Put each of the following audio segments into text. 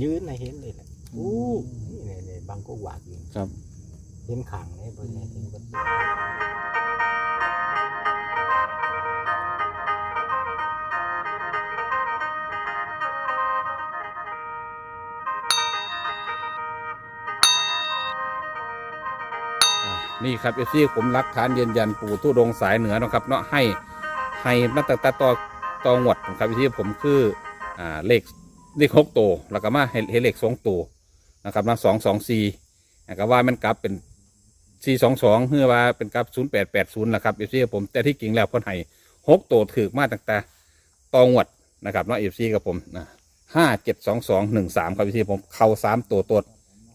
ยืนในเห็นเลยแหละอู้นี่ในในบางก็หวากอยู่ครับ เห็นขังในบนในเห็นบนนี่ครับเอฟซีผมรักฐานยืนยันปู่ทุดงค์สายเหนือเนาะครับเนาะให้ให้มาตั้งแต่ต่อต่องวดของครับเอฟซีผมคืออ่าเลข เลขหกตัวแล้วก็มาเห็นเห็นเลขสองตัวนะครับนะสองสองสี่ก็ว่ามันกลับเป็นสี่สองสองเพื่อว่าเป็นกลับศูนย์แปดแปดศูนย์ละครับเอฟซีผมแต่ที่จริงแล้วเพิ่นให้หกตัวถือมาตั้งแต่ตองวดนะครับเนาะเอฟซีกับผมนะห้าเจ็ดสองสองหนึ่งสามครับเอฟซีผมเข้าสามตัวตัว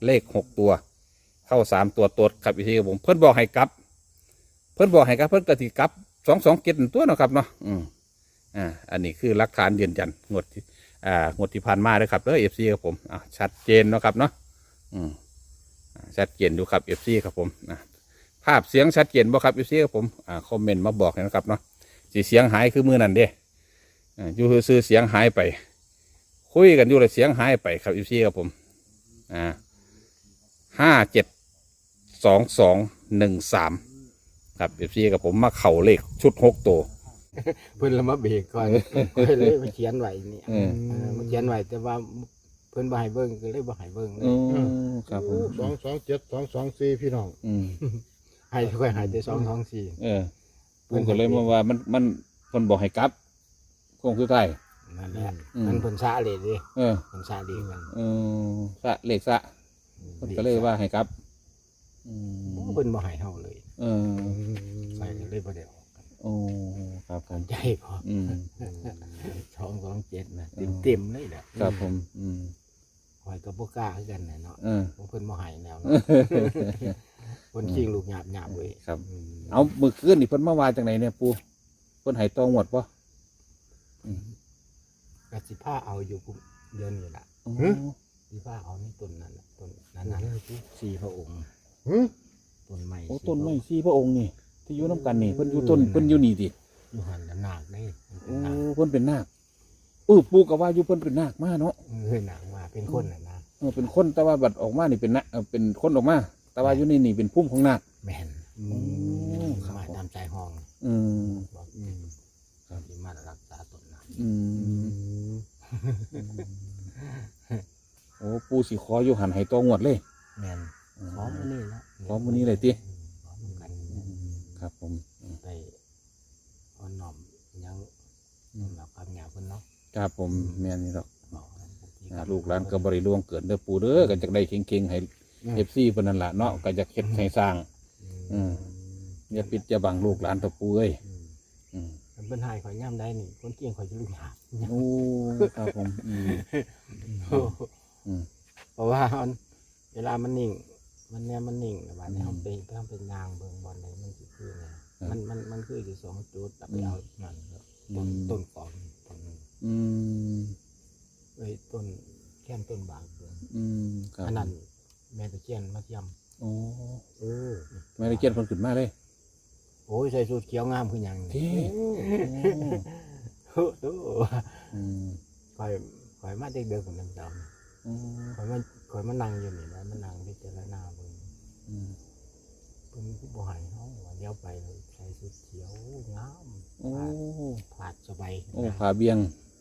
เลขหกตัว เข้าสามตัวตดครับอีกทีครับผมเพิ่นบอกให้กลับ เพิ่นบอกให้กลับเพิ่นกระติกลับสองสองเกตตัวนะครับเนาะอืมอ่าอันนี้คือหลักฐานยืนยันงวดที่ อ่างวดที่ผ่านมาเลยครับเด้อเอฟซีครับผมอ่าชัดเจนเนาะครับเนาะอืมชัดเจนดูครับเอฟซีครับผมอ่าภาพเสียงชัดเจนบ่ครับเอฟซีครับผมอ่าคอมเมนต์มาบอกนะครับเนาะสีเสียงหายคือมือนั่นเด้อ่าอยู่ซื่อเสียงหายไป คุยกันอยู่เลยเสียงหายไปครับเอฟซีครับผมอ่าห้าเจ็ดสองสองหนึ่งสามครับเอฟซีกับผมมาเข่าเลขชุดหกตัว เพิ่นละมาเบรกก่อนเพิ่นเลยมาเขียนไว้นี่เออ เออมาเขียนไว้แต่ว่าเพิ่นบ่ให้เบิ่งก็เลยบ่ให้เบิ่งเลยครับผมสองสองเจ็ดสองสองสี่พี่น้องอืมให้ค่อยให้แต่สองสองสี่เออผมก็เลยมาว่ามันมันคนบอกให้กลับคงคือไทายนั่นแหละอืมมันเพิ่นซาเลยดิเออเพิ่นซาดีกันเออสะเลขสะคนก็เลยว่าให้กลับอืมเพิ่นบ่ให้เฮาเลยเออใส่ก็เลยบ่ได้ออกกัน โอ้ครับผมใจพออืมสองสองเจ็ดนะเต็มๆเลยแหละครับผม อืมหอยก็บ่กล้าคือกันน่ะเนาะเออเพิ่นบ่ให้แล้วเนาะเพิ่นขิงลูกหยาบๆเว้ยครับอืมเอามือคืนนี่เพิ่นมาว่าจังไหนเนี่ยปูเพิ่นให้ตองหมดปะอืมกสิผ้าเอาอยู่กุเดือนนี่ล่ะอ๋อสิผ้าเอานี่ต้นนั้นน่ะต้นนั้นน่ะสี่พระองค์หึต้นไม้โอ้สี่ต้นไม้พระองค์สี่พระองค์นี่ ที่อยู่น้ำกันนี่เพิ่นอยู่ต้นเพิ่นอยู่นี่ดิอยู่หันละนาคได้มันเป็โอ้นนาคเพิ่นเป็นนาคเออปูก็ว่าอยู่เพิ่นเป็นนาคมาเนาะเฮ้ยนาคมาเป็นคนน่ะนะเออเป็นคนแต่ว่าบัดออกมานี่เป็นนะเออเป็นคนออกมา แต่ว่าอยู่นี่นี่เป็นพุ่มของนาคแม่นอืมครับมาตามใจห้องอืมบอกอืมครับที่มารักษาต้นนั้นอืมโอ้ปูสิขออยู่หันให้ตองวดเลย แม่นพร้อมมื้อนี้แล้วพร้อมมื้อนี้เลยติพร้อมกันอืม ครับผมอืมไปอ่อนน้อมยังสำหรับความหยาบเพิ่นเนาะครับผมแม่นนี่หรอกบอกกันที่อ่าลูกหลานก็บริล่วงเกิดเด้อปูเด้อกันจากได้เก่งๆให้เอฟซีเพิ่นนั่นล่ะเนาะก็จะเฮ็ดให้สร้าง อืม อย่าปิดอย่าบังลูกหลานตะปูเอ้ยอืมอืมมันเป็นหายข่อยย่ำได้นี่คนเกี่ยงข่อยจะลูกหยาบโอ้ครับผมอืม อืม เพราะว่ามันเวลามันนิ่ง มันเนี่ยมันนิ่งแต่ว่าเนี่ยเขาไปเขาเป็นยางเบิ่งบอลไหนมันสิคือไง มันมันมันคืออยู่สองจุดแต่ไปเอานั่นครับต้นต้นก่อนต้นอืมเอ้ยต้นแค่นต้นบางเบิ่งอืมครับอันนั้นแม่ตะเคียนมาเทียมโอ้เออแม่ได้เกียนเพิ่นขึ้นมาเลยโอ้ยใส่สูทเขียวงามคือหยังเท่โอ้โหอืมข่อยข่อยมาเด็กเด็กคนนั้นจำอืมข่อยมาข่อยมานั่งอยู่นี่นะมานั่งพิจารณาเบิ่งอืม เพิ่นผู้บ่ให้เฮาว่าเดี๋ยวไปเลยใส่ชุดเขียวงามโอ้ผาดสบายโอ้ผาเบี้ยง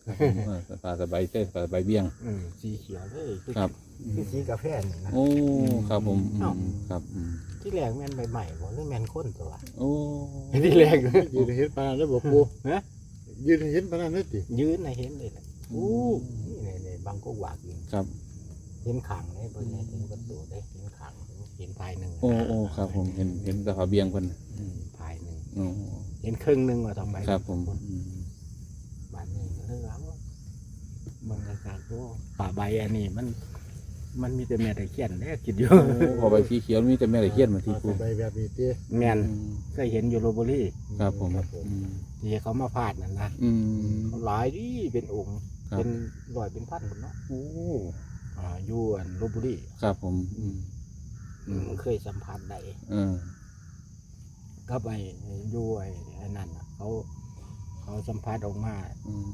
ครับผมอ่าผาสบายเต้ผาสบายเบี้ยงอืมสีเขียวเลยคือครับคือสีกาแฟนี่นะโอ้ครับผมอืเอ้ามครับอืมที่แรกแม่นใบๆบ่หรือแม่นคนตัววะโอ้ที่แรกยืนเห็นปานนั้นได้บอกปูฮะยืนเห็นปานนั้นได้ติยืนน่ะเห็นเลยแหละอู้นี่นี่ๆบางก็หวากอยู่ครับ เห็นขังได้บ่ได้เห็นประตูได้เห็นขังเห็นภายหนึ่งโอ้โอ้ครับผมเห็นเห็นแต่ผาเบี้ยงเพิ่นอืมภายหนึ่งโอ้เห็นครึ่งหนึงว่าต่อไปครับผมอืมบ้านนี้ก็เรื่องราวบรรยากาศก็ป่าใบอันนี้มัน มันมีแต่แม่ตะเคียนแน่คิดอยู่โอ้พอใบสีเขียวมีแต่แม่ตะเคียนมาที่ปูใบแบบนี้ติแม่นอืมเคยเห็นอยู่โรบุรีครับผมครับผมอืมที่เขามาพาดนั่นนะอืมเขาหลายดีเป็นองค์ครับเป็นร้อยเป็นพันคนเนาะโอ้อ่าอยู่อันโรบุรีครับผมอืม อืม เคยสัมผัสได้เออ ก็ไปอยู่ไอ้ไอ้นั่นน่ะเขาเขาสัมผัสออกมาอืม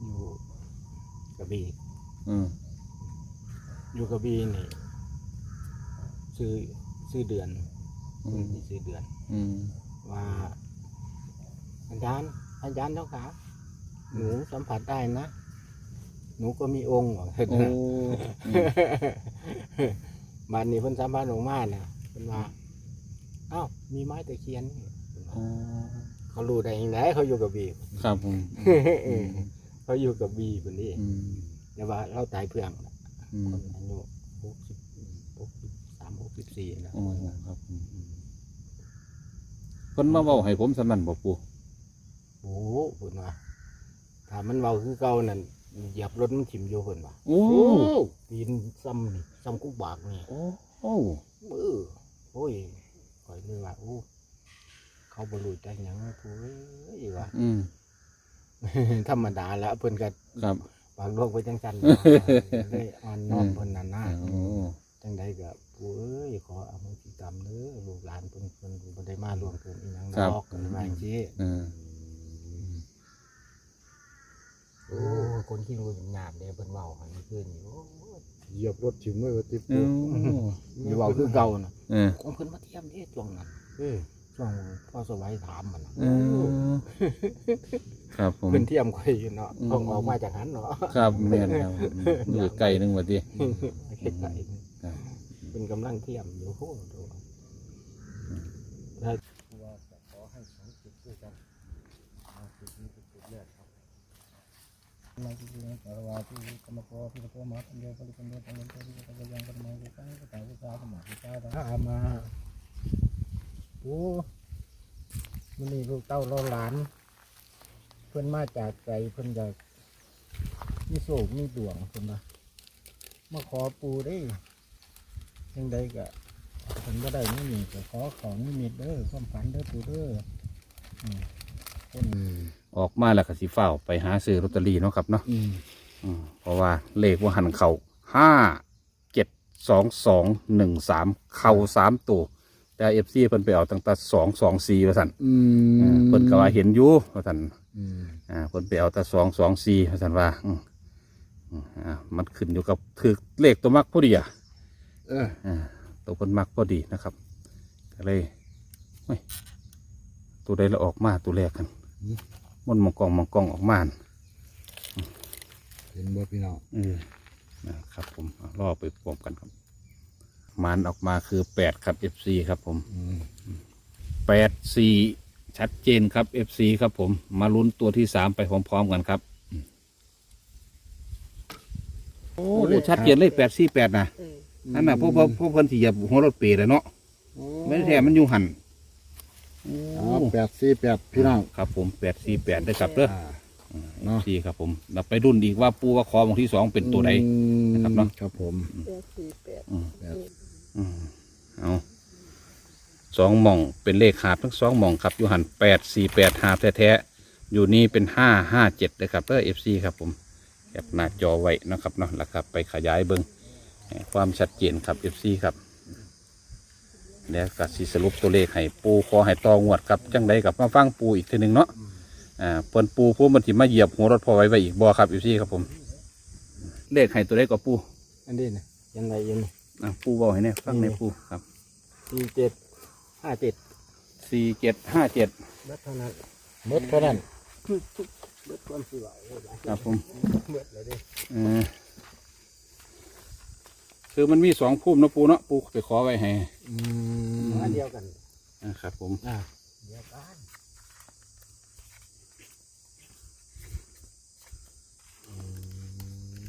อยู่กระบี่อืมอยู่กระบี่นี่ซื้อซื้อเดือนอืมซื้อเดือน อืมว่าอาจารย์อาจารย์เจ้าขาหนูสัมผัสได้นะ หนูก็มีองค์ว่าเห็นโอ้ไหมอืม บ้านนี้เพิ่นสัมผัสออกมาน่ะเพิ่นว่าอ้าวมีไม้ตะเคียนนี่เพิ่นว่าอ๋อเขารู้ได้ยังไงเขาอยู่กับบีครับผมเออเขาอยู่กับบีคนนี้อืมแต่ว่าเราตายเพื่องน่ะอืมคนอายุหกสิบหกสิบสามหกสิบสี่นะโอ้ครับผมเพิ่นมาเว้าให้ผมสำนันบ่ปูโอ้โหเพิ่นว่าถ้ามันเบาคือเก่านั่น เหยียบรถมันถิ่มอยู่เพิ่นว่าโอ้โอ้ปีนซ้ำนี่ซ้ำกุกบากนี่โอ้โอ้มือโอ้ยคอยเลยว่าโอ้เขาบรรลุจักหยังผู้เอ้ยว่าอืมธรรมดาแล้วเพิ่นก็ครับวางโลกไว้จังจันเลยอ่อนน้อมเพิ่นนั่นนะโอ้จังใดก็ผู้เอ้ยขออโหสิกรรมเด้อลูกหลานเพิ่นเพิ่นบ่ได้มาร่วมเกินอีหยังดอกก็ว่าจังซี่เออโอ้ คนที่รู้หยาบเด้เพิ่นเว้าให้เพิ่นนี่โอ้เหยียบรถถิ่มเลยว่าติโอ้ปูยเว้าคือเก่าน่ะเออของเพิ่นมาเทียมเด้ช่วงนั้นเอ้ยช่วงพ่อสวัยถามมันน่ะเออครับผมเพิ่นเทียมข่อยอยู่เนาะอืมต้องออกมาจากหันเนาะครับแม่นครับอยู่ไกลนึงว่าติเฮ็ดไก่ครับเป็นกำลังเทียมอยู่โหดูถ้าว่าจะขอให้สองจุดด้วยกันเอาจุดนี้เป็นจุดแรกครับ มาที่นี่สารวาที่กรรมกรที่ตัวมาคนเดียวคนเดียวคนเดียวคนเดียวคนเดียวยังคนเดียวกันก็ตายก็ตายก็มาก็ตายถ้าเอามาโอ้มันนี่ลูกเต้าเราหลาน เพิ่นมาจากไกลเพิ่นอยากมีโศกมีดวงเพิ่นมามาขอปูได้ยังใดก็เพิ่นบ่ได้ไม่มีก็ขอของนิมิตเด้อความฝันเด้อปูเด้ออืมเพิ่น ออกมาแล้วก็สิเฝ้าวไปหาซื้อลอตเตอรี่เนาะครับเนาะอืมอืมเพราะว่าเลขว่าหันเข่าห้าเจ็ดสองสองหนึ่งสามเข่าสามตัวแต่เอฟซีเพิ่นไปเอาตั้งแต่สองสองสี่ว่าสันอือ่าม เพิ่นก็ว่าเห็นอยู่ว่าสันอืมอ่าเพิ่นไปเอาแต่สองสองสี่ว่าสันว่าอืมอืมอ่ามันขึ้นอยู่กับถือเลขตัวมักพอดีอะ เอออ่าตัวเพิ่นมักพอดีนะครับก็เลยเฮ้ยตัวใดละออกมาตัวแรกกัน มันมังกองมังกองออกมาน่ะเห็นบ่พี่น้องเออนะครับผมเอารอไปพร้อมกันครับ มันออกมาคือแปดครับ FC ครับผมอืมแปดสี่ชัดเจนครับ FC ครับผม มาลุ้นตัวที่สามไปพร้อมๆกันครับโอ้ชัดเจนเลยแปดสี่แปดนะนั่นน่ะพวกพวกพวกเพิ่นที่เหยียบหัวรถเปรย์เลยเนาะไม่ได้แท้มันอยู่หันโอ้เอาแปดสี่แปดพี่น้องครับผมแปดสี่แปดได้ครับเด้ออ่า เนาะ สี่ครับผมเราไปรุ่นอีกว่าปูว่าคอบางที่สองเป็นตัวใดอืมนะครับเนาะ ครับผมแปดสี่แปดอืมแปดอืมเอาสองหม่องเป็นเลขหาบทั้งสองหม่องครับอยู่หันแปดสี่แปดหาบแท้ๆอยู่นี่เป็นห้าห้าเจ็ดนะครับเออเอฟซีครับผมแคปหน้าจอไว้นะครับเนาะแล้วครับไปขยายเบิ้งให้ความชัดเจนครับเอฟซีครับ แล้วก็สิสรุปตัวเลขให้ปูขอให้ตองวดครับจังใดกับมาฟังปูอีกทีหนึ่งเนาะอ่าเปิ้นปูผู้มันถิมาเหยียบหัวรถพอไว้ไว้อีกบ่ครับเอฟซีครับผม เลขให้ตัวเลขกับปูอันนี้นะยังไงยังอะปูบอกให้เนี่ยฟังในอยปูครับสี่เจ็ดห้าเจ็ดสี่เจ็ดห้าเจ็ดเบิดเท่านั้นหมดเท่านั้นคือทุกเบิดความสิไหวเลยหลายครับผมเบิดเลยเดิเออคือมันมีสองพุ่มเนาะปูเนาะปูไปขอไว้ให้อืมอันเดียวกันอะครับผมอ่าเดียวกันอืม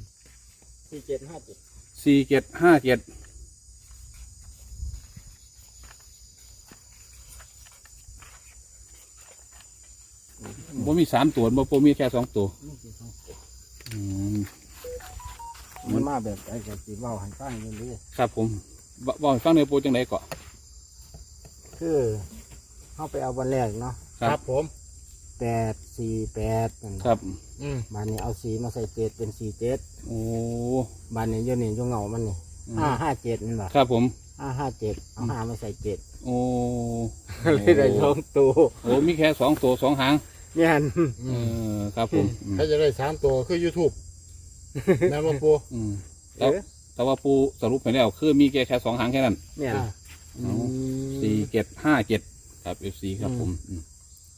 สี่เจ็ดห้าเจ็ดสี่เจ็ดห้าเจ็ดบ่มีสามตัวบ่ปูมีแค่สองตัวนี่คือสองตัวอืมมันมาแบบไอ้กับสีเบาหันตั้งอยังนี้ครับผมบบอกให้ฟังในอยปูจังไดเกาะ คือเข้าไปเอาวันแรกเนาะครับผม แปดสี่แปดนั่นครับ อืมบานนี้เอาสีมาใส่เจ็ดเป็นสี่เจ็ดโอ้บานนี้โยนี่โยเงามันนี่ห้าห้าเจ็ดนี่แหละครับผม ห้าห้าเจ็ดเอาห้ามาใส่เจ็ดโอ้เลยได้สองตัวโอ้มีแค่สองตัวสองหางเนี่ยหันเออครับผมอืมถ้าจะได้สามตัวคือ YouTube แม่นบ่ปูอืมเอแล้วอแต่ว่าปูสรุปไปแล้วคือมีแค่แค่สองหางแค่นั้น เนี่ยเอา สี่เจ็ดห้าเจ็ดครับเอฟซีครับผมอืม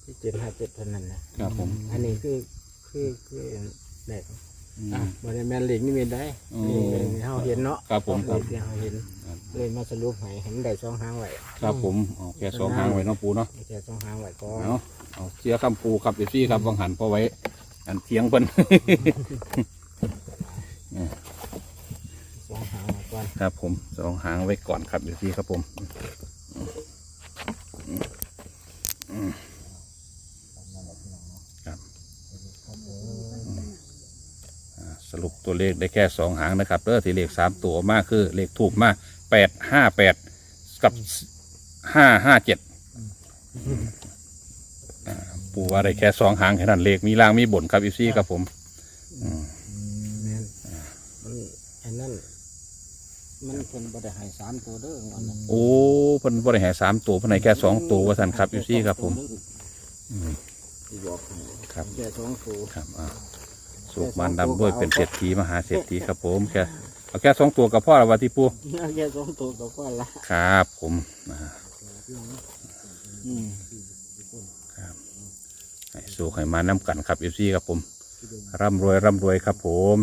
ที่เจ็ดห้าเจ็ดเท่านั้นนะครับผมอันนี้คือคือคือเด็กอืม อะบริเวณเหล็กนี่มีได้อืมนี่เขาเห็นเนาะครับผมครับที่เขาเห็นครับเลยมาสรุปให้เห็นได้สองหางไว้ครับผมเอาแค่สองหางไว้เนาะปูเนาะแค่สองหางไว้ก่อนเอาเอาเสียคำปูครับเอฟซีครับวังหันพอไว้ อันเทียงเพิ่น สองหางไว้ก่อนครับผมสองหางไว้ก่อนครับเอฟซีครับผมครับอ่าส รุปตัวเลขได้แค่สองหางนะครับเด้อที่เลขสามตัวมากคือเลขถูกมากแปดห้าแปดกับห้าห้าเจ็ดปูว่าได้แค่สองหางแค่นั้นเลขมีล่างมีบนครับอีซี่ครับผมอืมแม่นมันอันนั้นมันเป็นบริหารสามตัวเด้ออันนั้นโอ้เพิ่นบริหารสามตัวเพิ่นให้แค่สองตัวว่าสันครับอีซี่ครับผม อืมที่บอกให้ครับ แค่สองตัว ครับอ่า สุกมันดำด้วยเป็นเศรษฐีมหาเศรษฐีครับผมแค่เอาแค่สองตัวกับพ่อละวันที่ปูแค่สองตัวก็พอละครับผมอ่าอืมให้สุกให้มาน้ำกันครับอีซี่ครับผมร่ำรวยร่ำรวยครับผม